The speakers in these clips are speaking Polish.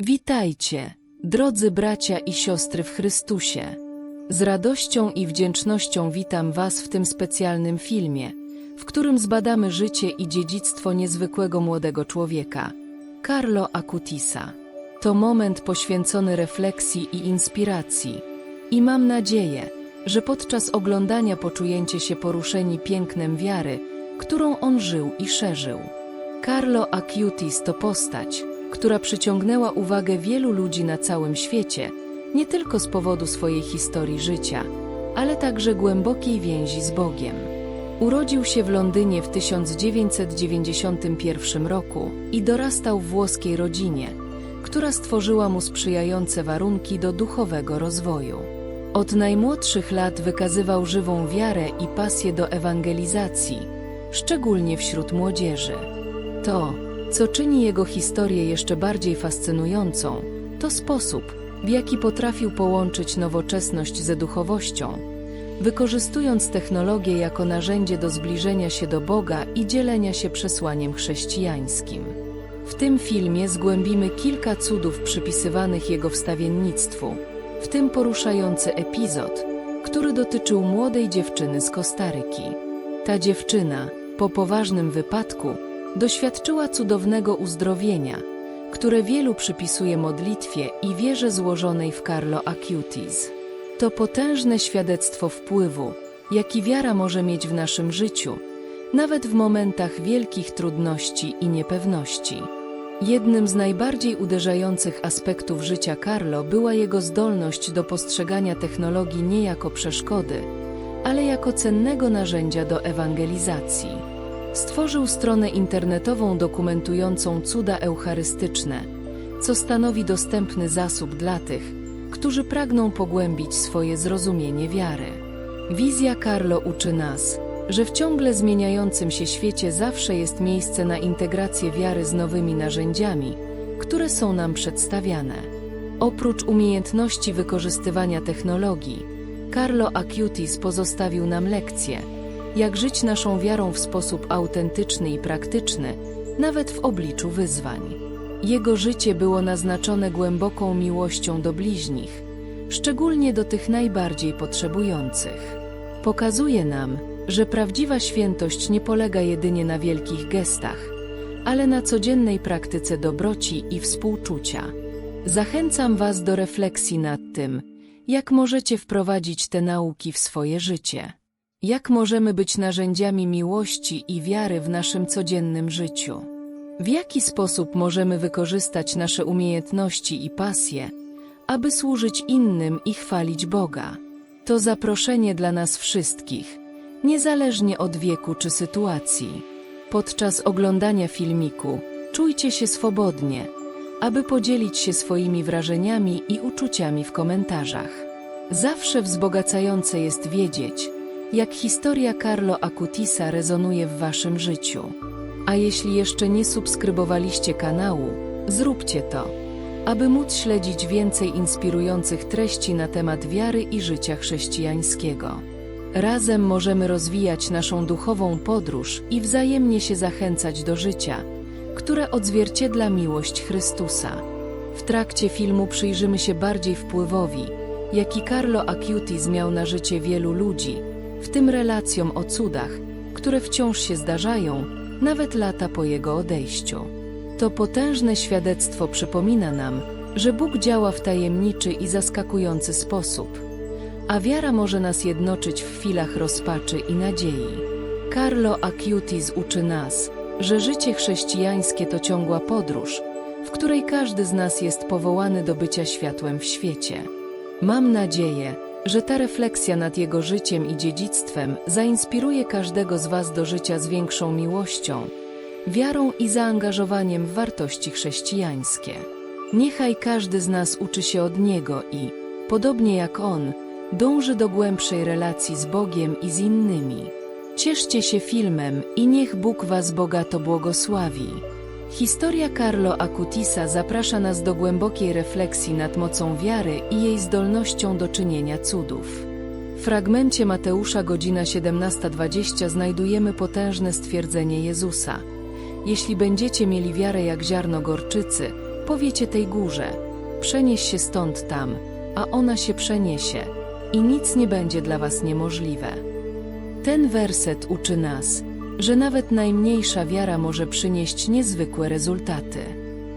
Witajcie, drodzy bracia i siostry w Chrystusie. Z radością i wdzięcznością witam Was w tym specjalnym filmie, w którym zbadamy życie i dziedzictwo niezwykłego młodego człowieka, Carlo Acutisa. To moment poświęcony refleksji i inspiracji. I mam nadzieję, że podczas oglądania poczujecie się poruszeni pięknem wiary, którą on żył i szerzył. Carlo Acutis to postać, która przyciągnęła uwagę wielu ludzi na całym świecie, nie tylko z powodu swojej historii życia, ale także głębokiej więzi z Bogiem. Urodził się w Londynie w 1991 roku i dorastał w włoskiej rodzinie, która stworzyła mu sprzyjające warunki do duchowego rozwoju. Od najmłodszych lat wykazywał żywą wiarę i pasję do ewangelizacji, szczególnie wśród młodzieży. To, co czyni jego historię jeszcze bardziej fascynującą, to sposób, w jaki potrafił połączyć nowoczesność ze duchowością, wykorzystując technologię jako narzędzie do zbliżenia się do Boga i dzielenia się przesłaniem chrześcijańskim. W tym filmie zgłębimy kilka cudów przypisywanych jego wstawiennictwu, w tym poruszający epizod, który dotyczył młodej dziewczyny z Kostaryki. Ta dziewczyna, po poważnym wypadku, doświadczyła cudownego uzdrowienia, które wielu przypisuje modlitwie i wierze złożonej w Carlo Acutis. To potężne świadectwo wpływu, jaki wiara może mieć w naszym życiu, nawet w momentach wielkich trudności i niepewności. Jednym z najbardziej uderzających aspektów życia Carlo była jego zdolność do postrzegania technologii nie jako przeszkody, ale jako cennego narzędzia do ewangelizacji. Stworzył stronę internetową dokumentującą cuda eucharystyczne, co stanowi dostępny zasób dla tych, którzy pragną pogłębić swoje zrozumienie wiary. Wizja Carlo uczy nas, że w ciągle zmieniającym się świecie zawsze jest miejsce na integrację wiary z nowymi narzędziami, które są nam przedstawiane. Oprócz umiejętności wykorzystywania technologii, Carlo Acutis pozostawił nam lekcje, jak żyć naszą wiarą w sposób autentyczny i praktyczny, nawet w obliczu wyzwań. Jego życie było naznaczone głęboką miłością do bliźnich, szczególnie do tych najbardziej potrzebujących. Pokazuje nam, że prawdziwa świętość nie polega jedynie na wielkich gestach, ale na codziennej praktyce dobroci i współczucia. Zachęcam Was do refleksji nad tym, jak możecie wprowadzić te nauki w swoje życie. Jak możemy być narzędziami miłości i wiary w naszym codziennym życiu? W jaki sposób możemy wykorzystać nasze umiejętności i pasje, aby służyć innym i chwalić Boga? To zaproszenie dla nas wszystkich, niezależnie od wieku czy sytuacji. Podczas oglądania filmiku czujcie się swobodnie, aby podzielić się swoimi wrażeniami i uczuciami w komentarzach. Zawsze wzbogacające jest wiedzieć, jak historia Carlo Acutisa rezonuje w Waszym życiu. A jeśli jeszcze nie subskrybowaliście kanału, zróbcie to, aby móc śledzić więcej inspirujących treści na temat wiary i życia chrześcijańskiego. Razem możemy rozwijać naszą duchową podróż i wzajemnie się zachęcać do życia, które odzwierciedla miłość Chrystusa. W trakcie filmu przyjrzymy się bardziej wpływowi, jaki Carlo Acutis miał na życie wielu ludzi, w tym relacjom o cudach, które wciąż się zdarzają, nawet lata po jego odejściu. To potężne świadectwo przypomina nam, że Bóg działa w tajemniczy i zaskakujący sposób, a wiara może nas jednoczyć w chwilach rozpaczy i nadziei. Carlo Acutis uczy nas, że życie chrześcijańskie to ciągła podróż, w której każdy z nas jest powołany do bycia światłem w świecie. Mam nadzieję, że ta refleksja nad jego życiem i dziedzictwem zainspiruje każdego z Was do życia z większą miłością, wiarą i zaangażowaniem w wartości chrześcijańskie. Niechaj każdy z nas uczy się od niego i, podobnie jak on, dąży do głębszej relacji z Bogiem i z innymi. Cieszcie się filmem i niech Bóg Was bogato błogosławi. Historia Carlo Acutisa zaprasza nas do głębokiej refleksji nad mocą wiary i jej zdolnością do czynienia cudów. W fragmencie Mateusza godzina 17:20 znajdujemy potężne stwierdzenie Jezusa. Jeśli będziecie mieli wiarę jak ziarno gorczycy, powiecie tej górze: przenieś się stąd tam, a ona się przeniesie, i nic nie będzie dla was niemożliwe. Ten werset uczy nas, że nawet najmniejsza wiara może przynieść niezwykłe rezultaty.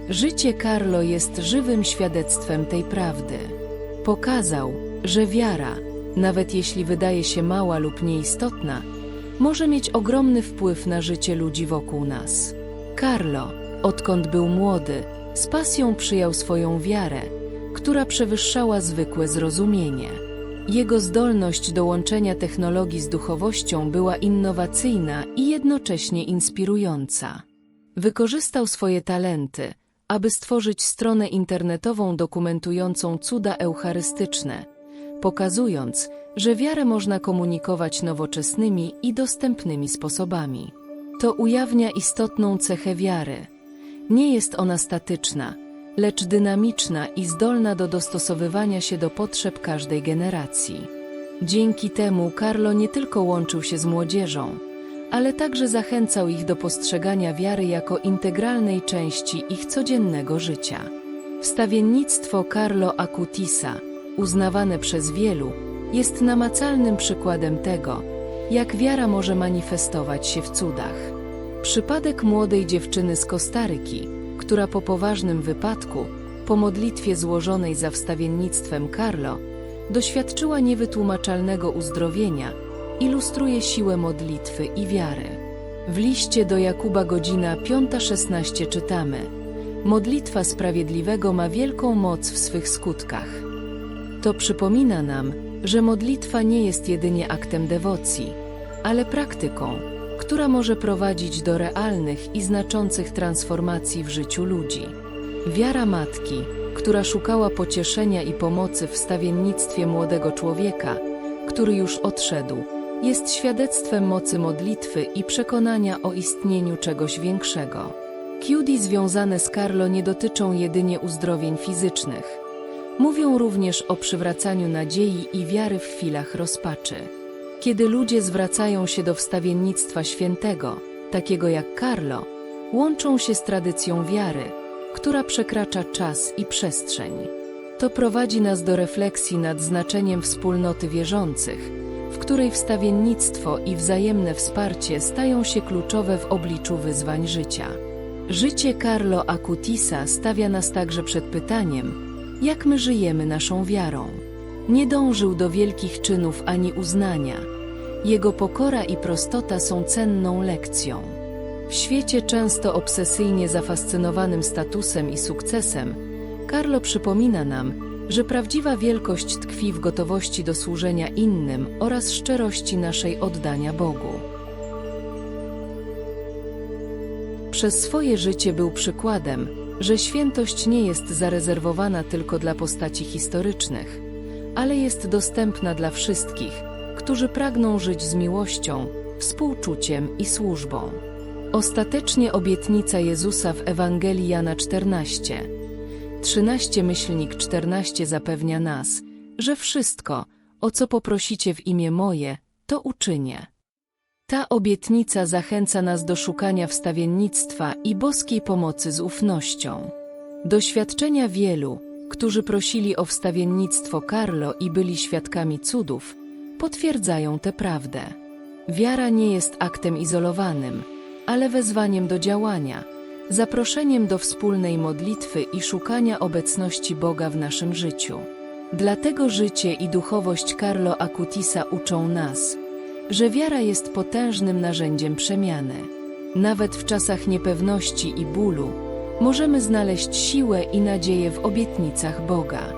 Życie Carlo jest żywym świadectwem tej prawdy. Pokazał, że wiara, nawet jeśli wydaje się mała lub nieistotna, może mieć ogromny wpływ na życie ludzi wokół nas. Carlo, odkąd był młody, z pasją przyjął swoją wiarę, która przewyższała zwykłe zrozumienie. Jego zdolność do łączenia technologii z duchowością była innowacyjna i jednocześnie inspirująca. Wykorzystał swoje talenty, aby stworzyć stronę internetową dokumentującą cuda eucharystyczne, pokazując, że wiarę można komunikować nowoczesnymi i dostępnymi sposobami. To ujawnia istotną cechę wiary. Nie jest ona statyczna, lecz dynamiczna i zdolna do dostosowywania się do potrzeb każdej generacji. Dzięki temu Carlo nie tylko łączył się z młodzieżą, ale także zachęcał ich do postrzegania wiary jako integralnej części ich codziennego życia. Wstawiennictwo Carlo Acutisa, uznawane przez wielu, jest namacalnym przykładem tego, jak wiara może manifestować się w cudach. Przypadek młodej dziewczyny z Kostaryki, która po poważnym wypadku, po modlitwie złożonej za wstawiennictwem Carlo, doświadczyła niewytłumaczalnego uzdrowienia, ilustruje siłę modlitwy i wiary. W liście do Jakuba godzina 5.16 czytamy Modlitwa sprawiedliwego ma wielką moc w swych skutkach. To przypomina nam, że modlitwa nie jest jedynie aktem dewocji, ale praktyką, która może prowadzić do realnych i znaczących transformacji w życiu ludzi. Wiara matki, która szukała pocieszenia i pomocy w stawiennictwie młodego człowieka, który już odszedł, jest świadectwem mocy modlitwy i przekonania o istnieniu czegoś większego. Cudy związane z Carlo nie dotyczą jedynie uzdrowień fizycznych. Mówią również o przywracaniu nadziei i wiary w chwilach rozpaczy. Kiedy ludzie zwracają się do wstawiennictwa świętego, takiego jak Carlo, łączą się z tradycją wiary, która przekracza czas i przestrzeń. To prowadzi nas do refleksji nad znaczeniem wspólnoty wierzących, w której wstawiennictwo i wzajemne wsparcie stają się kluczowe w obliczu wyzwań życia. Życie Carlo Acutisa stawia nas także przed pytaniem, jak my żyjemy naszą wiarą. Nie dążył do wielkich czynów ani uznania. Jego pokora i prostota są cenną lekcją. W świecie często obsesyjnie zafascynowanym statusem i sukcesem, Carlo przypomina nam, że prawdziwa wielkość tkwi w gotowości do służenia innym oraz szczerości naszej oddania Bogu. Przez swoje życie był przykładem, że świętość nie jest zarezerwowana tylko dla postaci historycznych, ale jest dostępna dla wszystkich, którzy pragną żyć z miłością, współczuciem i służbą. Ostatecznie obietnica Jezusa w Ewangelii Jana 14, 13 myślnik 14 zapewnia nas, że wszystko, o co poprosicie w imię moje, to uczynię. Ta obietnica zachęca nas do szukania wstawiennictwa i boskiej pomocy z ufnością. Doświadczenia wielu, którzy prosili o wstawiennictwo Carlo i byli świadkami cudów, potwierdzają tę prawdę. Wiara nie jest aktem izolowanym, ale wezwaniem do działania, zaproszeniem do wspólnej modlitwy i szukania obecności Boga w naszym życiu. Dlatego życie i duchowość Carlo Acutisa uczą nas, że wiara jest potężnym narzędziem przemiany. Nawet w czasach niepewności i bólu możemy znaleźć siłę i nadzieję w obietnicach Boga.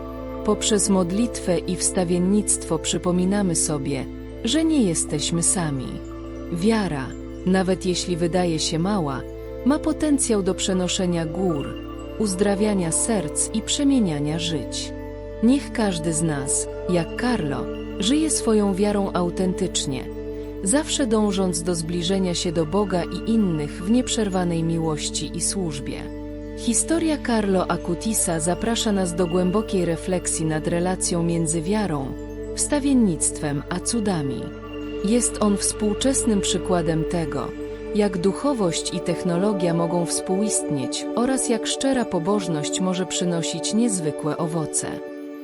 Poprzez modlitwę i wstawiennictwo przypominamy sobie, że nie jesteśmy sami. Wiara, nawet jeśli wydaje się mała, ma potencjał do przenoszenia gór, uzdrawiania serc i przemieniania żyć. Niech każdy z nas, jak Carlo, żyje swoją wiarą autentycznie, zawsze dążąc do zbliżenia się do Boga i innych w nieprzerwanej miłości i służbie. Historia Carlo Acutisa zaprasza nas do głębokiej refleksji nad relacją między wiarą, wstawiennictwem a cudami. Jest on współczesnym przykładem tego, jak duchowość i technologia mogą współistnieć oraz jak szczera pobożność może przynosić niezwykłe owoce.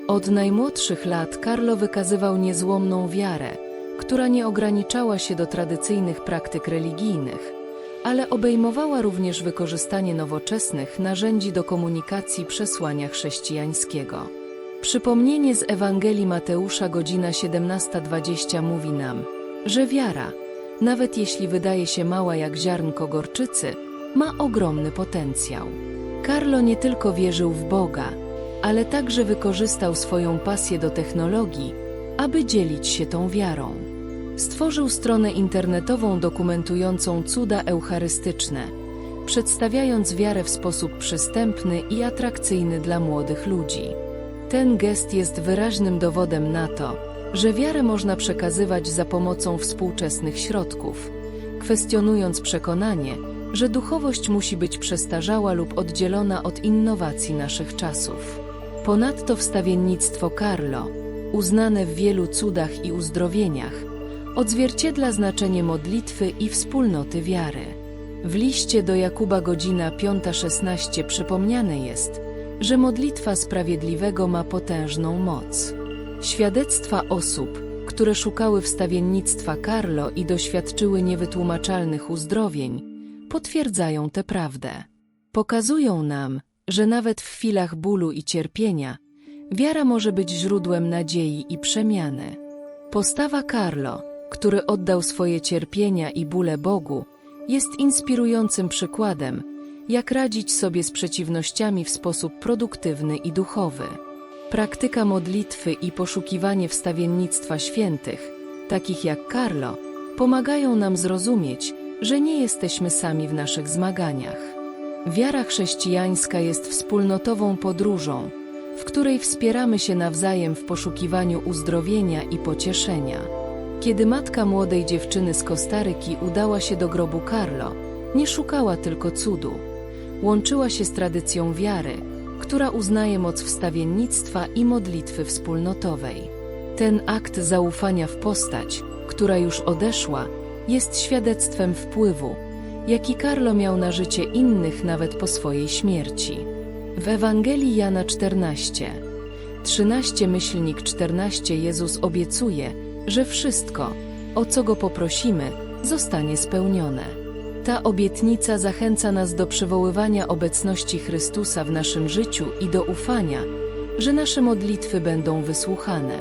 Od najmłodszych lat Carlo wykazywał niezłomną wiarę, która nie ograniczała się do tradycyjnych praktyk religijnych, ale obejmowała również wykorzystanie nowoczesnych narzędzi do komunikacji przesłania chrześcijańskiego. Przypomnienie z Ewangelii Mateusza godzina 17:20 mówi nam, że wiara, nawet jeśli wydaje się mała jak ziarnko gorczycy, ma ogromny potencjał. Carlo nie tylko wierzył w Boga, ale także wykorzystał swoją pasję do technologii, aby dzielić się tą wiarą. Stworzył stronę internetową dokumentującą cuda eucharystyczne, przedstawiając wiarę w sposób przystępny i atrakcyjny dla młodych ludzi. Ten gest jest wyraźnym dowodem na to, że wiarę można przekazywać za pomocą współczesnych środków, kwestionując przekonanie, że duchowość musi być przestarzała lub oddzielona od innowacji naszych czasów. Ponadto wstawiennictwo Carlo, uznane w wielu cudach i uzdrowieniach, odzwierciedla znaczenie modlitwy i wspólnoty wiary. W liście do Jakuba godzina 5.16 przypomniane jest, że modlitwa sprawiedliwego ma potężną moc. Świadectwa osób, które szukały wstawiennictwa Carlo i doświadczyły niewytłumaczalnych uzdrowień, potwierdzają tę prawdę. Pokazują nam, że nawet w chwilach bólu i cierpienia, wiara może być źródłem nadziei i przemiany. Postawa Carlo, który oddał swoje cierpienia i bóle Bogu, jest inspirującym przykładem, jak radzić sobie z przeciwnościami w sposób produktywny i duchowy. Praktyka modlitwy i poszukiwanie wstawiennictwa świętych, takich jak Carlo, pomagają nam zrozumieć, że nie jesteśmy sami w naszych zmaganiach. Wiara chrześcijańska jest wspólnotową podróżą, w której wspieramy się nawzajem w poszukiwaniu uzdrowienia i pocieszenia. Kiedy matka młodej dziewczyny z Kostaryki udała się do grobu Carlo, nie szukała tylko cudu. Łączyła się z tradycją wiary, która uznaje moc wstawiennictwa i modlitwy wspólnotowej. Ten akt zaufania w postać, która już odeszła, jest świadectwem wpływu, jaki Carlo miał na życie innych nawet po swojej śmierci. W Ewangelii Jana 14, 13 myślnik 14 Jezus obiecuje, że wszystko, o co go poprosimy, zostanie spełnione. Ta obietnica zachęca nas do przywoływania obecności Chrystusa w naszym życiu i do ufania, że nasze modlitwy będą wysłuchane.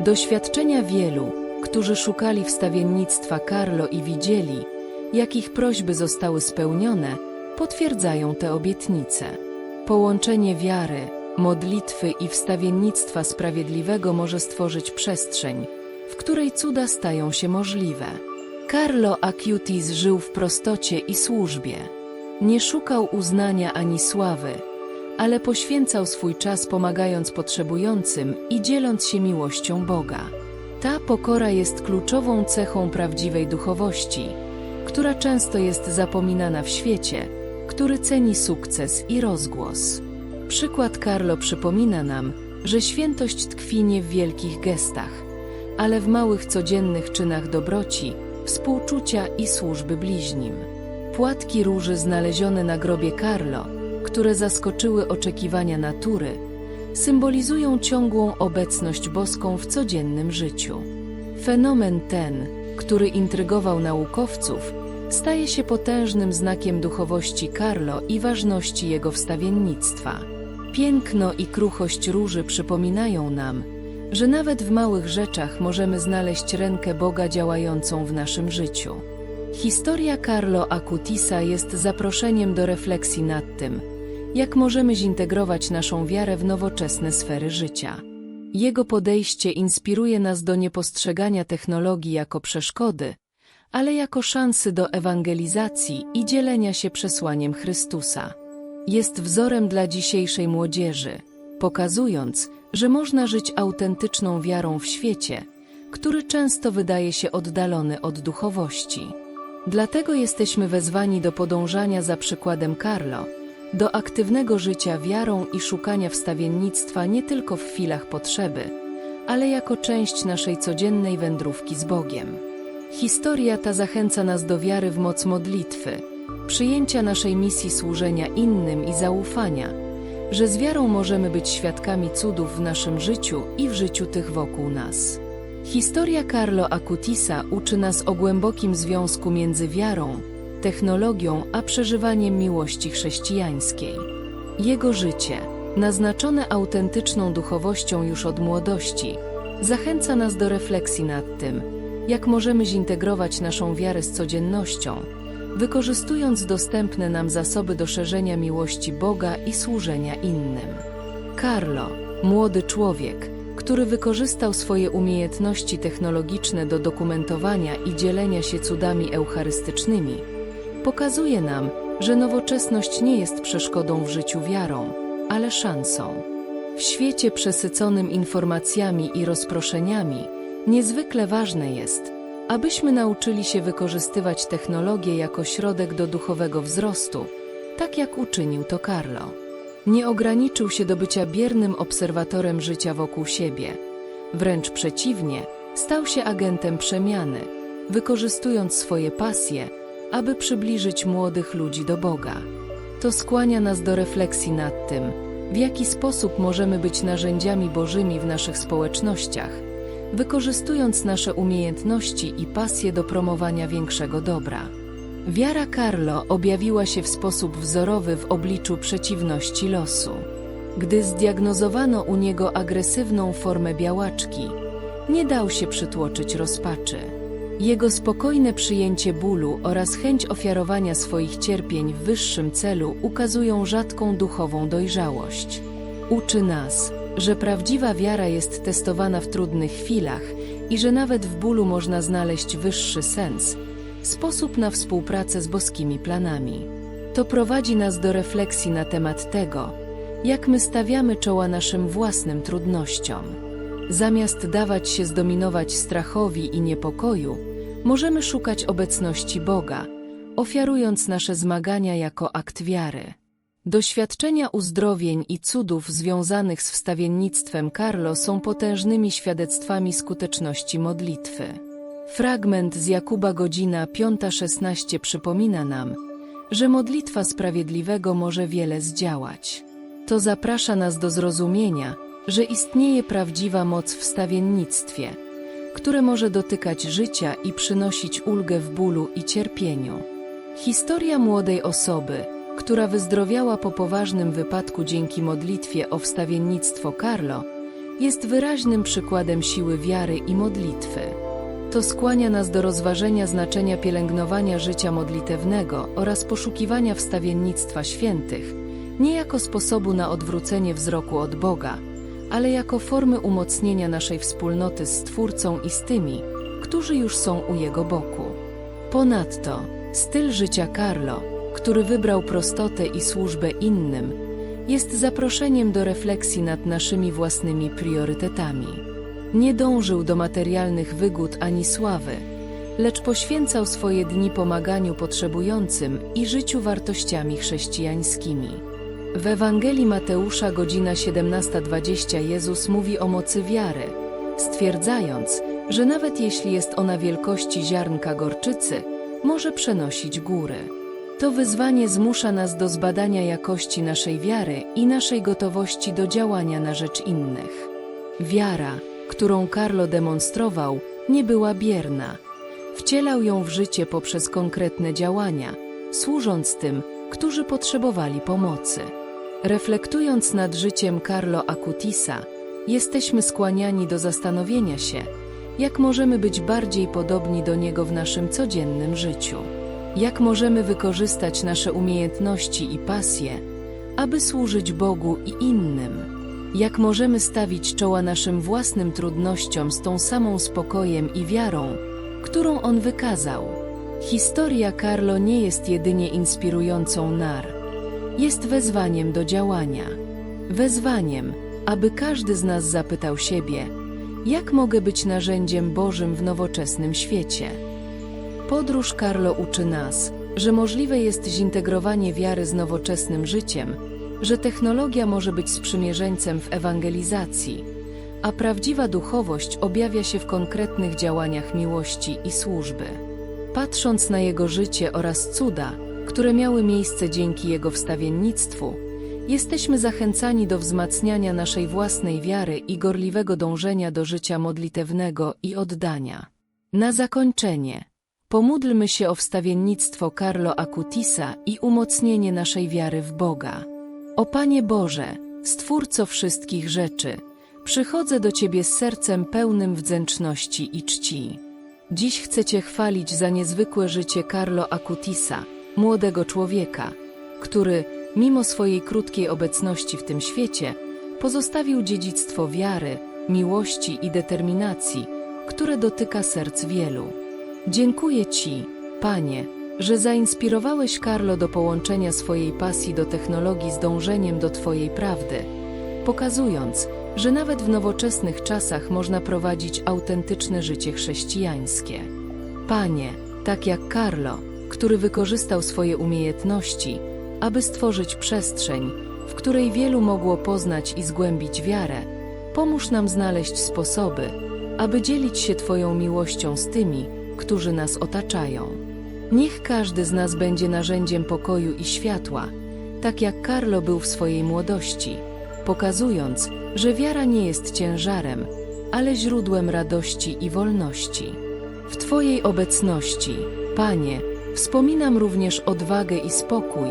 Doświadczenia wielu, którzy szukali wstawiennictwa Carlo i widzieli, jak ich prośby zostały spełnione, potwierdzają te obietnice. Połączenie wiary, modlitwy i wstawiennictwa sprawiedliwego może stworzyć przestrzeń, w której cuda stają się możliwe. Carlo Acutis żył w prostocie i służbie. Nie szukał uznania ani sławy, ale poświęcał swój czas pomagając potrzebującym i dzieląc się miłością Boga. Ta pokora jest kluczową cechą prawdziwej duchowości, która często jest zapominana w świecie, który ceni sukces i rozgłos. Przykład Carlo przypomina nam, że świętość tkwi nie w wielkich gestach, ale w małych codziennych czynach dobroci, współczucia i służby bliźnim. Płatki róży znalezione na grobie Carlo, które zaskoczyły oczekiwania natury, symbolizują ciągłą obecność boską w codziennym życiu. Fenomen ten, który intrygował naukowców, staje się potężnym znakiem duchowości Carlo i ważności jego wstawiennictwa. Piękno i kruchość róży przypominają nam, że nawet w małych rzeczach możemy znaleźć rękę Boga działającą w naszym życiu. Historia Carlo Acutisa jest zaproszeniem do refleksji nad tym, jak możemy zintegrować naszą wiarę w nowoczesne sfery życia. Jego podejście inspiruje nas do niepostrzegania technologii jako przeszkody, ale jako szansy do ewangelizacji i dzielenia się przesłaniem Chrystusa. Jest wzorem dla dzisiejszej młodzieży, pokazując, że można żyć autentyczną wiarą w świecie, który często wydaje się oddalony od duchowości. Dlatego jesteśmy wezwani do podążania za przykładem Carlo, do aktywnego życia wiarą i szukania wstawiennictwa nie tylko w chwilach potrzeby, ale jako część naszej codziennej wędrówki z Bogiem. Historia ta zachęca nas do wiary w moc modlitwy, przyjęcia naszej misji służenia innym i zaufania, że z wiarą możemy być świadkami cudów w naszym życiu i w życiu tych wokół nas. Historia Carlo Acutisa uczy nas o głębokim związku między wiarą, technologią a przeżywaniem miłości chrześcijańskiej. Jego życie, naznaczone autentyczną duchowością już od młodości, zachęca nas do refleksji nad tym, jak możemy zintegrować naszą wiarę z codziennością, wykorzystując dostępne nam zasoby do szerzenia miłości Boga i służenia innym. Carlo, młody człowiek, który wykorzystał swoje umiejętności technologiczne do dokumentowania i dzielenia się cudami eucharystycznymi, pokazuje nam, że nowoczesność nie jest przeszkodą w życiu wiarą, ale szansą. W świecie przesyconym informacjami i rozproszeniami, niezwykle ważne jest, abyśmy nauczyli się wykorzystywać technologię jako środek do duchowego wzrostu, tak jak uczynił to Carlo. Nie ograniczył się do bycia biernym obserwatorem życia wokół siebie. Wręcz przeciwnie, stał się agentem przemiany, wykorzystując swoje pasje, aby przybliżyć młodych ludzi do Boga. To skłania nas do refleksji nad tym, w jaki sposób możemy być narzędziami Bożymi w naszych społecznościach, wykorzystując nasze umiejętności i pasje do promowania większego dobra. Wiara Carlo objawiła się w sposób wzorowy w obliczu przeciwności losu. Gdy zdiagnozowano u niego agresywną formę białaczki, nie dał się przytłoczyć rozpaczy. Jego spokojne przyjęcie bólu oraz chęć ofiarowania swoich cierpień w wyższym celu ukazują rzadką duchową dojrzałość. Uczy nas, że prawdziwa wiara jest testowana w trudnych chwilach i że nawet w bólu można znaleźć wyższy sens, sposób na współpracę z boskimi planami. To prowadzi nas do refleksji na temat tego, jak my stawiamy czoła naszym własnym trudnościom. Zamiast dawać się zdominować strachowi i niepokoju, możemy szukać obecności Boga, ofiarując nasze zmagania jako akt wiary. Doświadczenia uzdrowień i cudów związanych z wstawiennictwem Carlo są potężnymi świadectwami skuteczności modlitwy. Fragment z Jakuba godzina 5.16 przypomina nam, że modlitwa sprawiedliwego może wiele zdziałać. To zaprasza nas do zrozumienia, że istnieje prawdziwa moc w stawiennictwie, które może dotykać życia i przynosić ulgę w bólu i cierpieniu. Historia młodej osoby, która wyzdrowiała po poważnym wypadku dzięki modlitwie o wstawiennictwo Carlo, jest wyraźnym przykładem siły wiary i modlitwy. To skłania nas do rozważenia znaczenia pielęgnowania życia modlitewnego oraz poszukiwania wstawiennictwa świętych, nie jako sposobu na odwrócenie wzroku od Boga, ale jako formy umocnienia naszej wspólnoty z Stwórcą i z tymi, którzy już są u Jego boku. Ponadto, styl życia Carlo, który wybrał prostotę i służbę innym, jest zaproszeniem do refleksji nad naszymi własnymi priorytetami. Nie dążył do materialnych wygód ani sławy, lecz poświęcał swoje dni pomaganiu potrzebującym i życiu wartościami chrześcijańskimi. W Ewangelii Mateusza godzina 17:20 Jezus mówi o mocy wiary, stwierdzając, że nawet jeśli jest ona wielkości ziarnka gorczycy, może przenosić góry. To wyzwanie zmusza nas do zbadania jakości naszej wiary i naszej gotowości do działania na rzecz innych. Wiara, którą Carlo demonstrował, nie była bierna. Wcielał ją w życie poprzez konkretne działania, służąc tym, którzy potrzebowali pomocy. Reflektując nad życiem Carlo Acutisa, jesteśmy skłaniani do zastanowienia się, jak możemy być bardziej podobni do niego w naszym codziennym życiu. Jak możemy wykorzystać nasze umiejętności i pasje, aby służyć Bogu i innym? Jak możemy stawić czoła naszym własnym trudnościom z tą samą spokojem i wiarą, którą On wykazał? Historia Carlo nie jest jedynie inspirującą nar. Jest wezwaniem do działania. Wezwaniem, aby każdy z nas zapytał siebie, jak mogę być narzędziem Bożym w nowoczesnym świecie? Podróż Carlo uczy nas, że możliwe jest zintegrowanie wiary z nowoczesnym życiem, że technologia może być sprzymierzeńcem w ewangelizacji, a prawdziwa duchowość objawia się w konkretnych działaniach miłości i służby. Patrząc na jego życie oraz cuda, które miały miejsce dzięki jego wstawiennictwu, jesteśmy zachęcani do wzmacniania naszej własnej wiary i gorliwego dążenia do życia modlitewnego i oddania. Na zakończenie, pomódlmy się o wstawiennictwo Carlo Acutisa i umocnienie naszej wiary w Boga. O Panie Boże, Stwórco wszystkich rzeczy, przychodzę do Ciebie z sercem pełnym wdzięczności i czci. Dziś chcę Cię chwalić za niezwykłe życie Carlo Acutisa, młodego człowieka, który, mimo swojej krótkiej obecności w tym świecie, pozostawił dziedzictwo wiary, miłości i determinacji, które dotyka serc wielu. Dziękuję Ci, Panie, że zainspirowałeś Carlo do połączenia swojej pasji do technologii z dążeniem do Twojej prawdy, pokazując, że nawet w nowoczesnych czasach można prowadzić autentyczne życie chrześcijańskie. Panie, tak jak Carlo, który wykorzystał swoje umiejętności, aby stworzyć przestrzeń, w której wielu mogło poznać i zgłębić wiarę, pomóż nam znaleźć sposoby, aby dzielić się Twoją miłością z tymi, którzy nas otaczają. Niech każdy z nas będzie narzędziem pokoju i światła, tak jak Carlo był w swojej młodości, pokazując, że wiara nie jest ciężarem, ale źródłem radości i wolności. W Twojej obecności, Panie, wspominam również odwagę i spokój,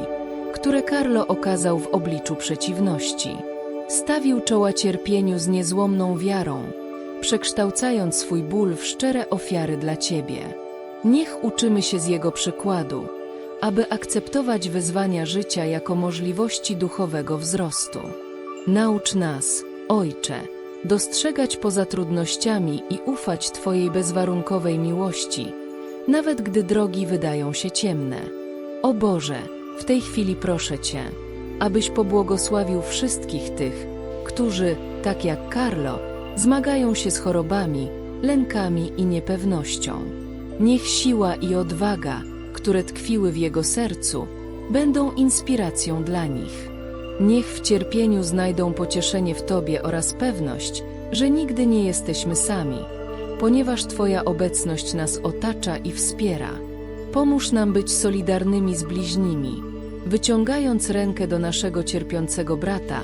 które Carlo okazał w obliczu przeciwności. Stawił czoła cierpieniu z niezłomną wiarą, przekształcając swój ból w szczere ofiary dla Ciebie. Niech uczymy się z Jego przykładu, aby akceptować wyzwania życia jako możliwości duchowego wzrostu. Naucz nas, Ojcze, dostrzegać poza trudnościami i ufać Twojej bezwarunkowej miłości, nawet gdy drogi wydają się ciemne. O Boże, w tej chwili proszę Cię, abyś pobłogosławił wszystkich tych, którzy, tak jak Carlo, zmagają się z chorobami, lękami i niepewnością. Niech siła i odwaga, które tkwiły w jego sercu, będą inspiracją dla nich. Niech w cierpieniu znajdą pocieszenie w Tobie oraz pewność, że nigdy nie jesteśmy sami, ponieważ Twoja obecność nas otacza i wspiera. Pomóż nam być solidarnymi z bliźnimi, wyciągając rękę do naszego cierpiącego brata,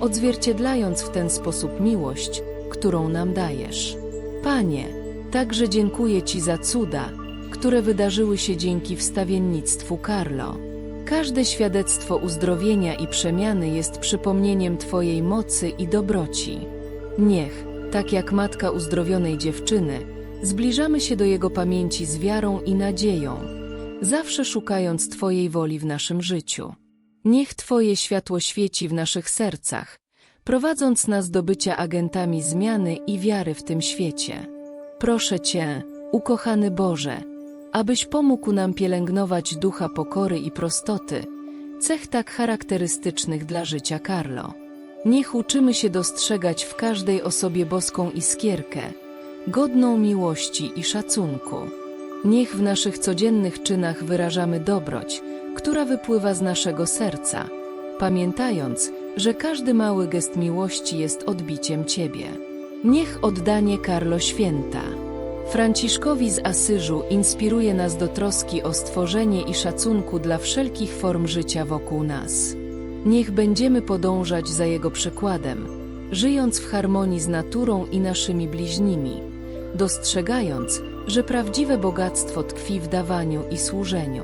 odzwierciedlając w ten sposób miłość, którą nam dajesz. Panie, także dziękuję Ci za cuda, które wydarzyły się dzięki wstawiennictwu Carlo. Każde świadectwo uzdrowienia i przemiany jest przypomnieniem Twojej mocy i dobroci. Niech, tak jak matka uzdrowionej dziewczyny, zbliżamy się do Jego pamięci z wiarą i nadzieją, zawsze szukając Twojej woli w naszym życiu. Niech Twoje światło świeci w naszych sercach, prowadząc nas do bycia agentami zmiany i wiary w tym świecie. Proszę Cię, ukochany Boże, abyś pomógł nam pielęgnować ducha pokory i prostoty, cech tak charakterystycznych dla życia Carlo. Niech uczymy się dostrzegać w każdej osobie boską iskierkę, godną miłości i szacunku. Niech w naszych codziennych czynach wyrażamy dobroć, która wypływa z naszego serca, pamiętając, że każdy mały gest miłości jest odbiciem Ciebie. Niech oddanie Carlo święta. Franciszkowi z Asyżu inspiruje nas do troski o stworzenie i szacunku dla wszelkich form życia wokół nas. Niech będziemy podążać za jego przykładem, żyjąc w harmonii z naturą i naszymi bliźnimi, dostrzegając, że prawdziwe bogactwo tkwi w dawaniu i służeniu.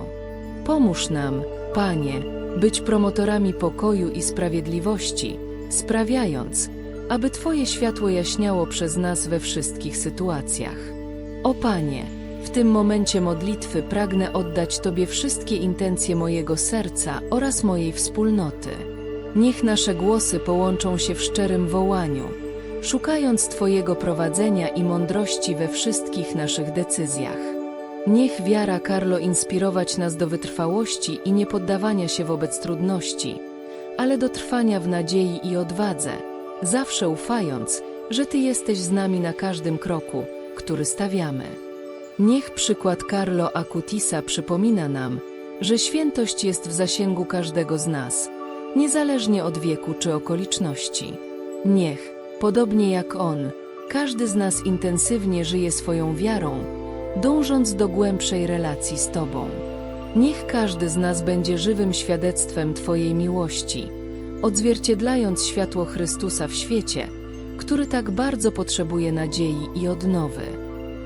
Pomóż nam, Panie, być promotorami pokoju i sprawiedliwości, sprawiając, aby Twoje światło jaśniało przez nas we wszystkich sytuacjach. O Panie, w tym momencie modlitwy pragnę oddać Tobie wszystkie intencje mojego serca oraz mojej wspólnoty. Niech nasze głosy połączą się w szczerym wołaniu, szukając Twojego prowadzenia i mądrości we wszystkich naszych decyzjach. Niech wiara Carlo inspirować nas do wytrwałości i niepoddawania się wobec trudności, ale do trwania w nadziei i odwadze, zawsze ufając, że Ty jesteś z nami na każdym kroku, który stawiamy. Niech przykład Carlo Acutisa przypomina nam, że świętość jest w zasięgu każdego z nas, niezależnie od wieku czy okoliczności. Niech, Podobnie jak On, każdy z nas intensywnie żyje swoją wiarą, dążąc do głębszej relacji z Tobą. Niech każdy z nas będzie żywym świadectwem Twojej miłości, odzwierciedlając światło Chrystusa w świecie, który tak bardzo potrzebuje nadziei i odnowy.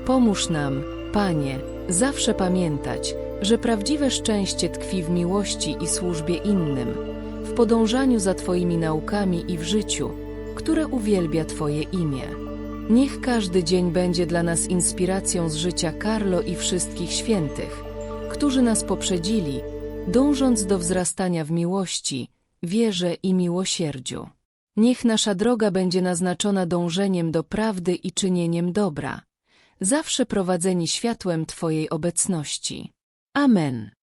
Pomóż nam, Panie, zawsze pamiętać, że prawdziwe szczęście tkwi w miłości i służbie innym, w podążaniu za Twoimi naukami i w życiu, które uwielbia Twoje imię. Niech każdy dzień będzie dla nas inspiracją z życia Karlo i wszystkich świętych, którzy nas poprzedzili, dążąc do wzrastania w miłości, wierze i miłosierdziu. Niech nasza droga będzie naznaczona dążeniem do prawdy i czynieniem dobra, zawsze prowadzeni światłem Twojej obecności. Amen.